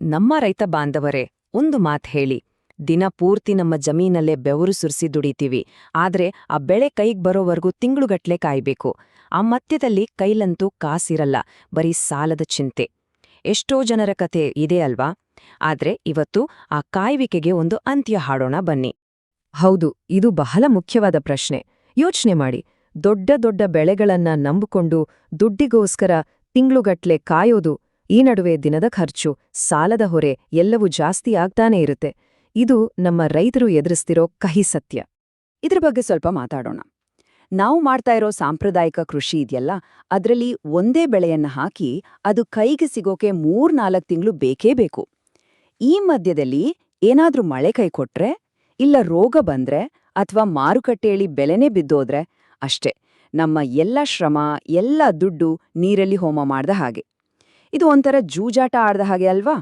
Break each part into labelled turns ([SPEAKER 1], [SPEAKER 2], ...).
[SPEAKER 1] ನಮ್ಮ ರೈತ ಬಾಂಧವರೇ, ಒಂದು ಮಾತ್ ಹೇಳಿ. ದಿನ ಪೂರ್ತಿ ನಮ್ಮ ಜಮೀನಲ್ಲೇ ಬೆವರು ಸುರಿಸಿ ದುಡಿತೀವಿ. ಆದ್ರೆ ಆ ಬೆಳೆ ಕೈಗ್ ಬರೋವರೆಗೂ ತಿಂಗಳುಗಟ್ಲೆ ಕಾಯಬೇಕು. ಆ ಮಧ್ಯದಲ್ಲಿ ಕೈಲಂತೂ ಕಾಸಿರಲ್ಲ, ಬರೀ ಸಾಲದ ಚಿಂತೆ. ಎಷ್ಟೋ ಜನರ ಕತೆ ಇದೆ ಅಲ್ವಾ? ಆದ್ರೆ ಇವತ್ತು ಆ ಕಾಯುವಿಕೆಗೆ ಒಂದು ಅಂತ್ಯ ಹಾಡೋಣ ಬನ್ನಿ. ಹೌದು, ಇದು ಬಹಳ ಮುಖ್ಯವಾದ ಪ್ರಶ್ನೆ. ಯೋಚನೆ ಮಾಡಿ. ದೊಡ್ಡ ದೊಡ್ಡ ಬೆಳೆಗಳನ್ನ ನಂಬಿಕೊಂಡು ದುಡ್ಡಿಗೋಸ್ಕರ ತಿಂಗ್ಳುಗಟ್ಲೆ ಕಾಯೋದು ಈ ನಡುವೆ ದಿನದ ಖರ್ಚು, ಸಾಲದ ಹೊರೆ ಎಲ್ಲವೂ ಜಾಸ್ತಿ ಆಗ್ತಾನೇ ಇರುತ್ತೆ. ಇದು ನಮ್ಮ ರೈತರು ಎದುರಿಸ್ತಿರೋ ಕಹಿ ಸತ್ಯ.
[SPEAKER 2] ಇದ್ರ ಬಗ್ಗೆ ಸ್ವಲ್ಪ ಮಾತಾಡೋಣ. ನಾವು ಮಾಡ್ತಾ ಇರೋ ಸಾಂಪ್ರದಾಯಿಕ ಕೃಷಿ ಇದೆಯಲ್ಲ, ಅದರಲ್ಲಿ ಒಂದೇ ಬೆಳೆಯನ್ನ ಹಾಕಿ ಅದು ಕೈಗೆ ಸಿಗೋಕೆ ಮೂರ್ನಾಲ್ಕು ತಿಂಗಳು ಬೇಕೇ ಬೇಕು. ಈ ಮಧ್ಯದಲ್ಲಿ ಏನಾದ್ರೂ ಮಳೆ ಕೈ ಕೊಟ್ರೆ, ಇಲ್ಲ ರೋಗ ಬಂದ್ರೆ ಅಥವಾ ಮಾರುಕಟ್ಟೆಯಲ್ಲಿ ಬೆಲೆನೇ ಬಿದ್ದೋದ್ರೆ, ಅಷ್ಟೇ, ನಮ್ಮ ಎಲ್ಲ ಶ್ರಮ, ಎಲ್ಲ ದುಡ್ಡು ನೀರಲ್ಲಿ ಹೋಮ ಮಾಡ್ದ ಹಾಗೆ. ಇದು ಒಂಥರ ಜೂಜಾಟ ಆಡ್ದ ಹಾಗೆ ಅಲ್ವಾ?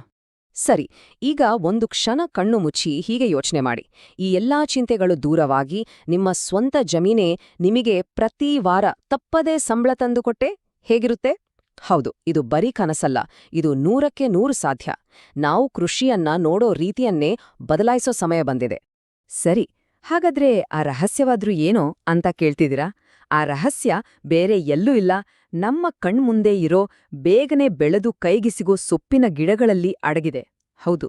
[SPEAKER 1] ಸರಿ, ಈಗ ಒಂದು ಕ್ಷಣ ಕಣ್ಣು ಮುಚ್ಚಿ ಹೀಗೆ ಯೋಚನೆ ಮಾಡಿ. ಈ ಎಲ್ಲಾ ಚಿಂತೆಗಳು ದೂರವಾಗಿ ನಿಮ್ಮ ಸ್ವಂತ ಜಮೀನೇ ನಿಮಗೆ ಪ್ರತಿ ವಾರ ತಪ್ಪದೇ ಸಂಬಳ ತಂದುಕೊಟ್ಟೆ ಹೇಗಿರುತ್ತೆ? ಹೌದು, ಇದು ಬರೀ ಕನಸಲ್ಲ, ಇದು ನೂರಕ್ಕೆ ನೂರು ಸಾಧ್ಯ. ನಾವು ಕೃಷಿಯನ್ನ ನೋಡೋ ರೀತಿಯನ್ನೇ ಬದಲಾಯಿಸೋ ಸಮಯ ಬಂದಿದೆ.
[SPEAKER 2] ಸರಿ, ಹಾಗಾದ್ರೆ ಆ ರಹಸ್ಯವಾದ್ರೂ ಏನೋ ಅಂತ ಕೇಳ್ತಿದ್ದೀರಾ? ಆ ರಹಸ್ಯ ಬೇರೆ ಎಲ್ಲೂ ಇಲ್ಲ. ನಮ್ಮ ಕಣ್ಮುಂದೆ ಇರೋ ಬೇಗನೆ ಬೆಳೆದು ಕೈಗಿಸಿಗೋ ಸೊಪ್ಪಿನ ಗಿಡಗಳಲ್ಲಿ ಅಡಗಿದೆ. ಹೌದು,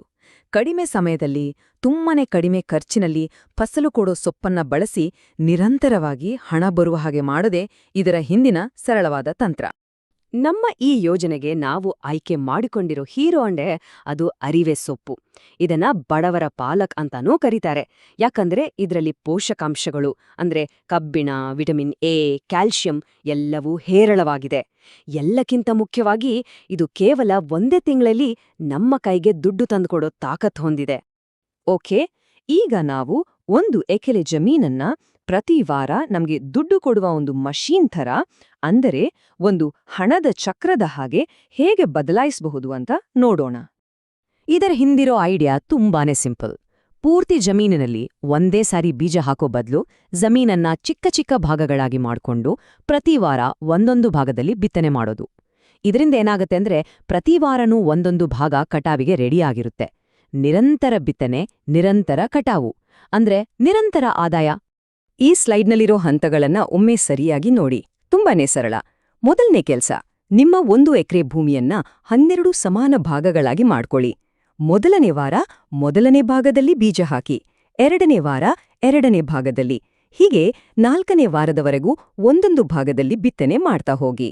[SPEAKER 2] ಕಡಿಮೆ ಸಮಯದಲ್ಲಿ, ತುಂಬನೆ ಕಡಿಮೆ ಖರ್ಚಿನಲ್ಲಿ ಫಸಲು ಕೊಡೋ ಸೊಪ್ಪನ್ನ ಬಳಸಿ ನಿರಂತರವಾಗಿ ಹಣ ಬರುವ ಹಾಗೆ ಮಾಡದೆ ಇದರ ಹಿಂದಿನ ಸರಳವಾದ ತಂತ್ರ.
[SPEAKER 1] ನಮ್ಮ ಈ ಯೋಜನೆಗೆ ನಾವು ಆಯ್ಕೆ ಮಾಡಿಕೊಂಡಿರೋ ಹೀರೋ ಅಂಡೆ ಅದು ಅರಿವೆ ಸೊಪ್ಪು. ಇದನ್ನ ಬಡವರ ಪಾಲಕ್ ಅಂತಾನೂ ಕರೀತಾರೆ. ಯಾಕಂದ್ರೆ ಇದರಲ್ಲಿ ಪೋಷಕಾಂಶಗಳು, ಅಂದ್ರೆ ಕಬ್ಬಿಣ, ವಿಟಮಿನ್ ಎ, ಕ್ಯಾಲ್ಶಿಯಂ ಎಲ್ಲವೂ ಹೇರಳವಾಗಿದೆ. ಎಲ್ಲಕ್ಕಿಂತ ಮುಖ್ಯವಾಗಿ ಇದು ಕೇವಲ ಒಂದೇ ತಿಂಗಳಲ್ಲಿ ನಮ್ಮ ಕೈಗೆ ದುಡ್ಡು ತಂದುಕೊಡೋ ತಾಕತ್ ಹೊಂದಿದೆ. ಓಕೆ, ಈಗ ನಾವು ಒಂದು ಎಕೆಲೆ ಜಮೀನನ್ನ ಪ್ರತಿ ವಾರ ನಮಗೆ ದುಡ್ಡು ಕೊಡುವ ಒಂದು ಮಷೀನ್ ಥರ, ಅಂದರೆ ಒಂದು ಹಣದ ಚಕ್ರದ ಹಾಗೆ ಹೇಗೆ ಬದಲಾಯಿಸಬಹುದು ಅಂತ ನೋಡೋಣ. ಇದರ ಹಿಂದಿರೋ ಐಡಿಯಾ ತುಂಬಾನೇ ಸಿಂಪಲ್. ಪೂರ್ತಿ ಜಮೀನಿನಲ್ಲಿ ಒಂದೇ ಸಾರಿ ಬೀಜ ಹಾಕೋ ಬದಲು ಜಮೀನನ್ನ ಚಿಕ್ಕ ಚಿಕ್ಕ ಭಾಗಗಳಾಗಿ ಮಾಡ್ಕೊಂಡು ಪ್ರತಿ ವಾರ ಒಂದೊಂದು ಭಾಗದಲ್ಲಿ ಬಿತ್ತನೆ ಮಾಡೋದು. ಇದರಿಂದ ಏನಾಗುತ್ತೆ ಅಂದ್ರೆ ಪ್ರತಿ ವಾರನೂ ಒಂದೊಂದು ಭಾಗ ಕಟಾವಿಗೆ ರೆಡಿಯಾಗಿರುತ್ತೆ ನಿರಂತರ ಬಿತ್ತನೆ, ನಿರಂತರ ಕಟಾವು. ಅಂದ್ರೆ ನಿರಂತರ ಆದಾಯ
[SPEAKER 2] ಈ ಸ್ಲೈಡ್ನಲ್ಲಿರೋ ಹಂತಗಳನ್ನ ಒಮ್ಮೆ ಸರಿಯಾಗಿ ನೋಡಿ. ತುಂಬಾನೇ ಸರಳ. ಮೊದಲನೇ ಕೆಲ್ಸ, ನಿಮ್ಮ ಒಂದು ಎಕರೆ ಭೂಮಿಯನ್ನ ಹನ್ನೆರಡು ಸಮಾನ ಭಾಗಗಳಾಗಿ ಮಾಡ್ಕೊಳ್ಳಿ. ಮೊದಲನೇ ವಾರ ಮೊದಲನೇ ಭಾಗದಲ್ಲಿ ಬೀಜ ಹಾಕಿ, ಎರಡನೇ ವಾರ ಎರಡನೇ ಭಾಗದಲ್ಲಿ. ಹೀಗೆ ನಾಲ್ಕನೇ ವಾರದವರೆಗೂ ಒಂದೊಂದು ಭಾಗದಲ್ಲಿ ಬಿತ್ತನೆ ಮಾಡ್ತಾ ಹೋಗಿ.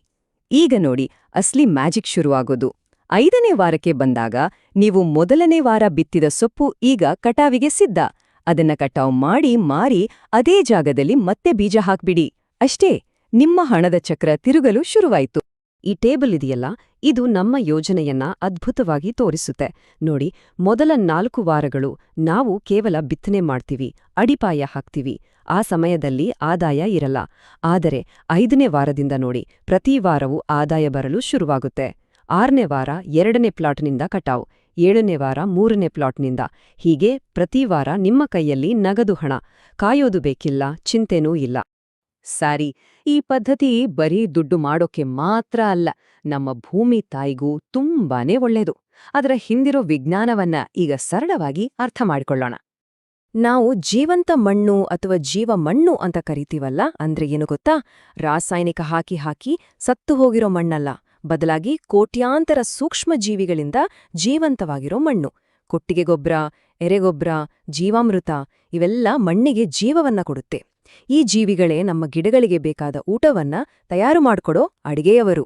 [SPEAKER 2] ಈಗ ನೋಡಿ, ಅಸ್ಲಿ ಮ್ಯಾಜಿಕ್ ಶುರುವಾಗೋದು. ಐದನೇ ವಾರಕ್ಕೆ ಬಂದಾಗ ನೀವು ಮೊದಲನೇ ವಾರ ಬಿತ್ತಿದ ಸೊಪ್ಪು ಈಗ ಕಟಾವಿಗೆ ಸಿದ್ಧ. ಅದನ್ನ ಕಟಾವ್ ಮಾಡಿ, ಮಾರಿ, ಅದೇ ಜಾಗದಲ್ಲಿ ಮತ್ತೆ ಬೀಜ ಹಾಕ್ಬಿಡಿ. ಅಷ್ಟೇ, ನಿಮ್ಮ ಹಣದ ಚಕ್ರ ತಿರುಗಲು ಶುರುವಾಯಿತು.
[SPEAKER 1] ಈ ಟೇಬಲ್ ಇದೆಯಲ್ಲ, ಇದು ನಮ್ಮ ಯೋಜನೆಯನ್ನ ಅದ್ಭುತವಾಗಿ ತೋರಿಸುತ್ತೆ. ನೋಡಿ, ಮೊದಲ ನಾಲ್ಕು ವಾರಗಳು ನಾವು ಕೇವಲ ಬಿತ್ತನೆ ಮಾಡ್ತೀವಿ, ಅಡಿಪಾಯ ಹಾಕ್ತೀವಿ. ಆ ಸಮಯದಲ್ಲಿ ಆದಾಯ ಇರಲ್ಲ. ಆದರೆ, ಐದನೇ ವಾರದಿಂದ ನೋಡಿ, ಪ್ರತಿ ವಾರವೂ ಆದಾಯ ಬರಲು ಶುರುವಾಗುತ್ತೆ. ಆರನೇ ವಾರ ಎರಡನೇ ಪ್ಲಾಟ್ನಿಂದ ಕಟಾವ್. ಏಳನೇ ವಾರ, ಮೂರನೇ ಪ್ಲಾಟ್ನಿಂದ. ಹೀಗೆ ಪ್ರತಿ ವಾರ ನಿಮ್ಮ ಕೈಯಲ್ಲಿ ನಗದು ಹಣ. ಕಾಯೋದು ಬೇಕಿಲ್ಲ, ಚಿಂತೆನೂ ಇಲ್ಲ.
[SPEAKER 2] ಸಾರಿ, ಈ ಪದ್ಧತಿ ಬರೀ ದುಡ್ಡು ಮಾಡೋಕೆ ಮಾತ್ರ ಅಲ್ಲ, ನಮ್ಮ ಭೂಮಿ ತಾಯಿಗೂ ತುಂಬಾನೇ ಒಳ್ಳೆಯದು ಅದರ ಹಿಂದಿರೋ ವಿಜ್ಞಾನವನ್ನ ಈಗ ಸರಳವಾಗಿ ಅರ್ಥ ಮಾಡಿಕೊಳ್ಳೋಣ.
[SPEAKER 1] ನಾವು ಜೀವಂತ ಮಣ್ಣು ಅಥವಾ ಜೀವ ಮಣ್ಣು ಅಂತ ಕರಿತೀವಲ್ಲ, ಅಂದ್ರೆ ಏನು ಗೊತ್ತಾ? ರಾಸಾಯನಿಕ ಹಾಕಿ ಹಾಕಿ ಸತ್ತು ಹೋಗಿರೋ ಮಣ್ಣಲ್ಲ. ಬದಲಾಗಿ ಕೋಟ್ಯಾಂತರ ಸೂಕ್ಷ್ಮ ಜೀವಿಗಳಿಂದ ಜೀವಂತವಾಗಿರೋ ಮಣ್ಣು. ಕೊಟ್ಟಿಗೆ ಗೊಬ್ಬರ ಎರೆಗೊಬ್ಬರ ಜೀವಾಮೃತ ಇವೆಲ್ಲ ಮಣ್ಣಿಗೆ ಜೀವವನ್ನ ಕೊಡುತ್ತೆ. ಈ ಜೀವಿಗಳೇ ನಮ್ಮ ಗಿಡಗಳಿಗೆ ಬೇಕಾದ ಊಟವನ್ನ ತಯಾರು ಮಾಡ್ಕೊಡೋ ಅಡಿಗೆಯವರು.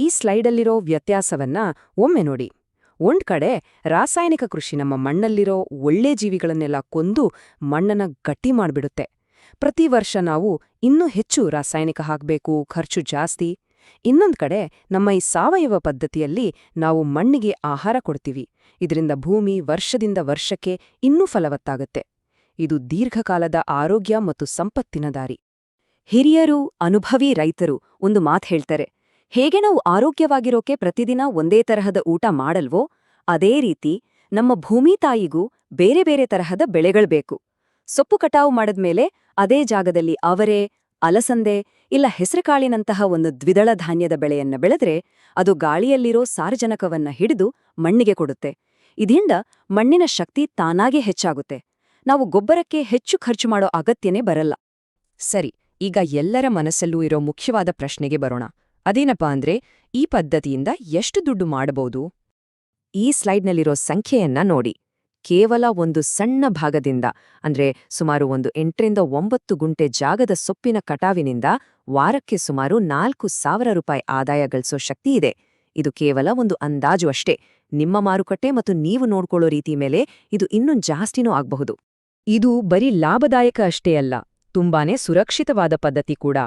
[SPEAKER 1] ಈ ಸ್ಲೈಡಲ್ಲಿರೋ ವ್ಯತ್ಯಾಸವನ್ನ ಒಮ್ಮೆ ನೋಡಿ. ಒಂದ್ ಕಡೆ ರಾಸಾಯನಿಕ ಕೃಷಿ ನಮ್ಮ ಮಣ್ಣಲ್ಲಿರೋ ಒಳ್ಳೆ ಜೀವಿಗಳನ್ನೆಲ್ಲ ಕೊಂದು ಮಣ್ಣನ್ನ ಗಟ್ಟಿ ಮಾಡ್ಬಿಡುತ್ತೆ. ಪ್ರತಿ ವರ್ಷ ನಾವು ಇನ್ನೂ ಹೆಚ್ಚು ರಾಸಾಯನಿಕ ಹಾಕ್ಬೇಕು, ಖರ್ಚು ಜಾಸ್ತಿ. ಇನ್ನೊಂದ್ ಕಡೆ, ನಮ್ಮ ಈ ಸಾವಯವ ಪದ್ಧತಿಯಲ್ಲಿ ನಾವು ಮಣ್ಣಿಗೆ ಆಹಾರ ಕೊಡ್ತೀವಿ. ಇದರಿಂದ ಭೂಮಿ ವರ್ಷದಿಂದ ವರ್ಷಕ್ಕೆ ಇನ್ನೂ ಫಲವತ್ತಾಗುತ್ತೆ. ಇದು ದೀರ್ಘಕಾಲದ ಆರೋಗ್ಯ ಮತ್ತು ಸಂಪತ್ತಿನ ದಾರಿ. ಹಿರಿಯರು, ಅನುಭವಿ ರೈತರು ಒಂದು ಮಾತು ಹೇಳ್ತಾರೆ, ಹೇಗೆ ನಾವು ಆರೋಗ್ಯವಾಗಿರೋಕೆ ಪ್ರತಿದಿನ ಒಂದೇ ತರಹದ ಊಟ ಮಾಡಲ್ವೋ, ಅದೇ ರೀತಿ ನಮ್ಮ ಭೂಮಿ ತಾಯಿಗೂ ಬೇರೆ ಬೇರೆ ತರಹದ ಬೆಳೆಗಳ್ಬೇಕು ಸೊಪ್ಪು ಕಟಾವು ಮಾಡದ್ಮೇಲೆ ಅದೇ ಜಾಗದಲ್ಲಿ ಅವರೆ ಅಲಸಂದೆ ಇಲ್ಲ ಹೆಸರುಕಾಳಿನಂತಹ ಒಂದು ದ್ವಿದಳ ಧಾನ್ಯದ ಬೆಳೆಯನ್ನ ಬೆಳೆದ್ರೆ ಅದು ಗಾಳಿಯಲ್ಲಿರೋ ಸಾರಜನಕವನ್ನ ಹಿಡಿದು ಮಣ್ಣಿಗೆ ಕೊಡುತ್ತೆ. ಇದರಿಂದ ಮಣ್ಣಿನ ಶಕ್ತಿ ತಾನಾಗೇ ಹೆಚ್ಚಾಗುತ್ತೆ. ನಾವು ಗೊಬ್ಬರಕ್ಕೆ ಹೆಚ್ಚು ಖರ್ಚು ಮಾಡೋ ಅಗತ್ಯನೇ ಬರಲ್ಲ.
[SPEAKER 2] ಸರಿ, ಈಗ ಎಲ್ಲರ ಮನಸ್ಸಲ್ಲೂ ಇರೋ ಮುಖ್ಯವಾದ ಪ್ರಶ್ನೆಗೆ ಬರೋಣ. ಅದೇನಪ್ಪಾ ಅಂದ್ರೆ, ಈ ಪದ್ಧತಿಯಿಂದ ಎಷ್ಟು ದುಡ್ಡು ಮಾಡಬಹುದು? ಈ ಸ್ಲೈಡ್ನಲ್ಲಿರೋ ಸಂಖ್ಯೆಯನ್ನ ನೋಡಿ. ಕೇವಲ ಒಂದು ಸಣ್ಣ ಭಾಗದಿಂದ, ಅಂದ್ರೆ ಸುಮಾರು ಒಂದು ಎಂಟರಿಂದ ಒಂಬತ್ತು ಗುಂಟೆ ಜಾಗದ ಸೊಪ್ಪಿನ ಕಟಾವಿನಿಂದ ವಾರಕ್ಕೆ ಸುಮಾರು ನಾಲ್ಕು ಸಾವಿರ ರೂಪಾಯಿ ಆದಾಯ ಗಳಿಸೋ ಶಕ್ತಿ ಇದೆ ಇದು ಕೇವಲ ಒಂದು ಅಂದಾಜು ಅಷ್ಟೇ. ನಿಮ್ಮ ಮಾರುಕಟ್ಟೆ ಮತ್ತು ನೀವು ನೋಡ್ಕೊಳ್ಳೋ ರೀತಿ ಮೇಲೆ ಇದು ಇನ್ನೂ ಜಾಸ್ತಿನೂ ಆಗಬಹುದು. ಇದು ಬರೀ ಲಾಭದಾಯಕ ಅಷ್ಟೇ ಅಲ್ಲ, ತುಂಬಾನೇ ಸುರಕ್ಷಿತವಾದ ಪದ್ಧತಿ ಕೂಡ.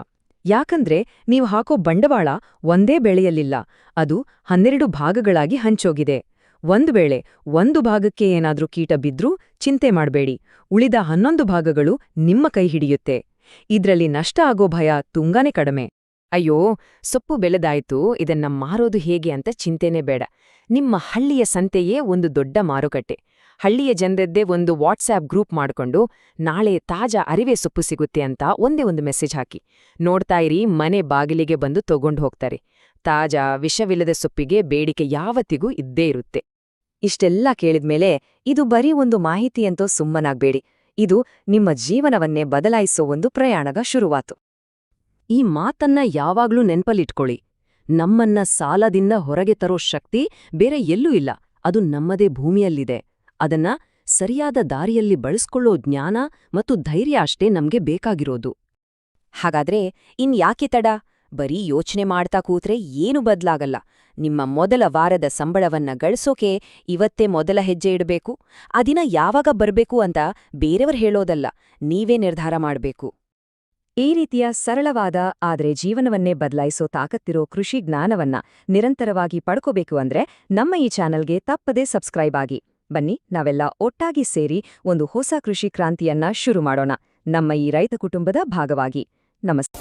[SPEAKER 2] ಯಾಕಂದ್ರೆ ನೀವು ಹಾಕೋ ಬಂಡವಾಳ ಒಂದೇ ಬೆಳೆಯಲಿಲ್ಲ ಅದು ಹನ್ನೆರಡು ಭಾಗಗಳಾಗಿ ಹಂಚೋಗಿದೆ. ಒಂದು ವೇಳೆ ಒಂದು ಭಾಗಕ್ಕೆ ಏನಾದರೂ ಕೀಟ ಬಿದ್ರೂ ಚಿಂತೆ ಮಾಡಬೇಡಿ. ಉಳಿದ ಹನ್ನೊಂದು ಭಾಗಗಳು ನಿಮ್ಮ ಕೈ ಹಿಡಿಯುತ್ತೆ. ಇದ್ರಲ್ಲಿ ನಷ್ಟ ಆಗೋ ಭಯ ತುಂಬಾನೇ ಕಡಿಮೆ. ಅಯ್ಯೋ, ಸೊಪ್ಪು ಬೆಳೆದಾಯ್ತು, ಇದನ್ನ ಮಾರೋದು ಹೇಗೆ ಅಂತ ಚಿಂತೆನೇ ಬೇಡ. ನಿಮ್ಮ ಹಳ್ಳಿಯ ಸಂತೆಯೇ ಒಂದು ದೊಡ್ಡ ಮಾರುಕಟ್ಟೆ. ಹಳ್ಳಿಯ ಜನರದ್ದೇ ಒಂದು ವಾಟ್ಸ್ಆ್ಯಪ್ ಗ್ರೂಪ್ ಮಾಡ್ಕೊಂಡು ನಾಳೆ ತಾಜಾ ಅರಿವೆ ಸೊಪ್ಪು ಸಿಗುತ್ತೆ ಅಂತ ಒಂದೇ ಒಂದು ಮೆಸೇಜ್ ಹಾಕಿ. ನೋಡ್ತಾ ಇರಿ, ಮನೆ ಬಾಗಿಲಿಗೆ ಬಂದು ತಗೊಂಡು ಹೋಗ್ತಾರೆ. ತಾಜಾ ವಿಷವಿಲ್ಲದ ಸೊಪ್ಪಿಗೆ ಬೇಡಿಕೆ ಯಾವತ್ತಿಗೂ ಇದ್ದೇ ಇರುತ್ತೆ. ಇಷ್ಟೆಲ್ಲ ಕೇಳಿದ್ಮೇಲೆ ಇದು ಬರೀ ಒಂದು ಮಾಹಿತಿಯಂತೋ ಸುಮ್ಮನಾಗ್ಬೇಡಿ. ಇದು ನಿಮ್ಮ ಜೀವನವನ್ನೇ ಬದಲಾಯಿಸೋ ಒಂದು ಪ್ರಯಾಣದ ಶುರುವಾತು. ಈ ಮಾತನ್ನ ಯಾವಾಗ್ಲೂ ನೆನ್ಪಲ್ಲಿಟ್ಕೊಳ್ಳಿ. ನಮ್ಮನ್ನ ಸಾಲದಿಂದ ಹೊರಗೆ ತರೋ ಶಕ್ತಿ ಬೇರೆ ಎಲ್ಲೂ ಇಲ್ಲ. ಅದು ನಮ್ಮದೇ ಭೂಮಿಯಲ್ಲಿದೆ. ಅದನ್ನ ಸರಿಯಾದ ದಾರಿಯಲ್ಲಿ ಬಳಸ್ಕೊಳ್ಳೋ ಜ್ಞಾನ ಮತ್ತು ಧೈರ್ಯ ಅಷ್ಟೇ ನಮ್ಗೆ ಬೇಕಾಗಿರೋದು. ಹಾಗಾದ್ರೆ ಇನ್ಯಾಕೆ ತಡ? ಬರೀ ಯೋಚನೆ ಮಾಡ್ತಾ ಕೂತ್ರೆ ಏನು ಬದಲಾಗಲ್ಲ. ನಿಮ್ಮ ಮೊದಲ ವಾರದ ಸಂಬಳವನ್ನ ಗಳಿಸೋಕೆ ಇವತ್ತೇ ಮೊದಲ ಹೆಜ್ಜೆ ಇಡಬೇಕು. ಆ ದಿನ ಯಾವಾಗ ಬರಬೇಕು ಅಂತ ಬೇರೆಯವರು ಹೇಳೋದಲ್ಲ, ನೀವೇ ನಿರ್ಧಾರ ಮಾಡಬೇಕು. ಈ ರೀತಿಯ ಸರಳವಾದ, ಆದರೆ ಜೀವನವನ್ನೇ ಬದಲಾಯಿಸೋ ತಾಕತ್ತಿರೋ ಕೃಷಿ ಜ್ಞಾನವನ್ನ ನಿರಂತರವಾಗಿ ಪಡ್ಕೋಬೇಕು ಅಂದ್ರೆ ನಮ್ಮ ಈ ಚಾನಲ್ಗೆ ತಪ್ಪದೇ ಸಬ್ಸ್ಕ್ರೈಬ್ ಆಗಿ. ಬನ್ನಿ, ನಾವೆಲ್ಲ ಒಟ್ಟಾಗಿ ಸೇರಿ ಒಂದು ಹೊಸ ಕೃಷಿ ಕ್ರಾಂತಿಯನ್ನ ಶುರು ಮಾಡೋಣ. ನಮ್ಮ ಈ ರೈತ ಕುಟುಂಬದ ಭಾಗವಾಗಿ. ನಮಸ್ತೆ